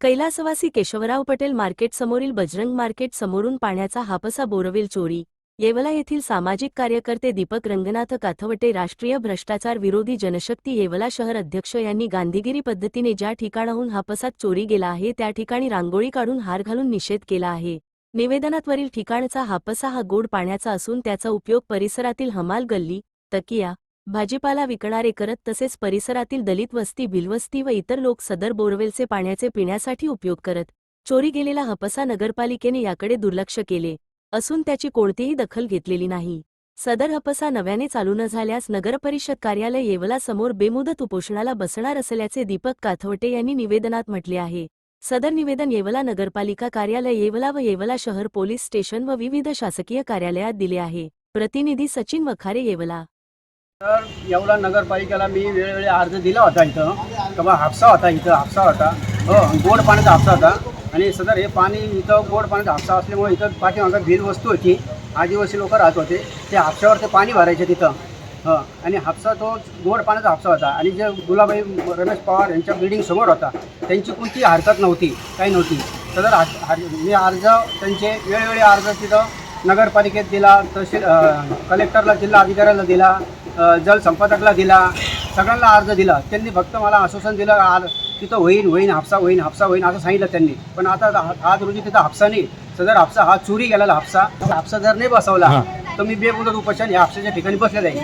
कैलासवासी केशवराव पटेल मार्केट समोरील बजरंग मार्केट समोरून पाण्याचा हापसा बोरवेल चोरी. येवला येथील सामाजिक कार्यकर्ते दीपक रंगनाथ काथवटे राष्ट्रीय भ्रष्टाचार विरोधी जनशक्ती येवला शहर अध्यक्ष यांनी गांधीगिरी पद्धतीने ज्या ठिकाणाहून हापसात चोरी गेला आहे त्या ठिकाणी रांगोळी काढून हार घालून निषेध केला आहे. निवेदनातवरील ठिकाणचा हापसा हा गोड पाण्याचा असून त्याचा उपयोग परिसरातील हमाल गल्ली तकिया भाजीपाला विकणारे करत तसेच परिसरातील दलित वस्ती भिलवस्ती व इतर लोक सदर बोरवेलचे पाण्याचे पिण्यासाठी उपयोग करत चोरी गेलेला हपसा नगरपालिकेने याकडे दुर्लक्ष केले असून त्याची कोणतीही दखल घेतलेली नाही. सदर हपसा नव्याने चालू न झाल्यास नगरपरिषद कार्यालय येवलासमोर बेमुदत उपोषणाला बसणार असल्याचे दीपक काथवटे यांनी निवेदनात म्हटले आहे. सदर निवेदन येवला नगरपालिका कार्यालय येवला व येवला शहर पोलीस स्टेशन व विविध शासकीय कार्यालयात दिले आहे. प्रतिनिधी सचिन वखारे येवला. तर येवला नगरपालिकेला मी वेळोवेळी अर्ज दिला होता इथं किंवा हापसा होता इथं हापसा होता. हो गोड पाण्याचा हापसा होता. आणि सदर हे पाणी इथं गोड पाण्याचा हापसा असल्यामुळे इथं पाठीमागं भील वस्तू होती. आदिवासी लोक राहत होते. ते हापशावर ते पाणी भरायचे तिथं. हं आणि हापसा तो गोड पाण्याचा हापसा होता. आणि जे गुलाबाई रमेश पवार यांच्या बिल्डिंग समोर होता त्यांची कोणती हरकत नव्हती काही नव्हती. सदर हर मी अर्ज त्यांचे वेळोवेळी अर्ज तिथं नगरपालिकेत दिला तहसील कलेक्टरला जिल्हा अधिकाऱ्याला दिला जलसंपादकला दिला सगळ्यांना अर्ज दिला. त्यांनी फक्त मला आश्वासन दिलं आर तिथं होईन होईन हापसा होईन हापसा होईन असं सांगितलं त्यांनी. पण आता आज रोजी तिथं हापसा नाही. सदर हापसा हा चोरी गेलेला हापसा. हापसा जर नाही बसवला तर मी बेमुदत उपोषण या हापसाच्या ठिकाणी बसले जाईल.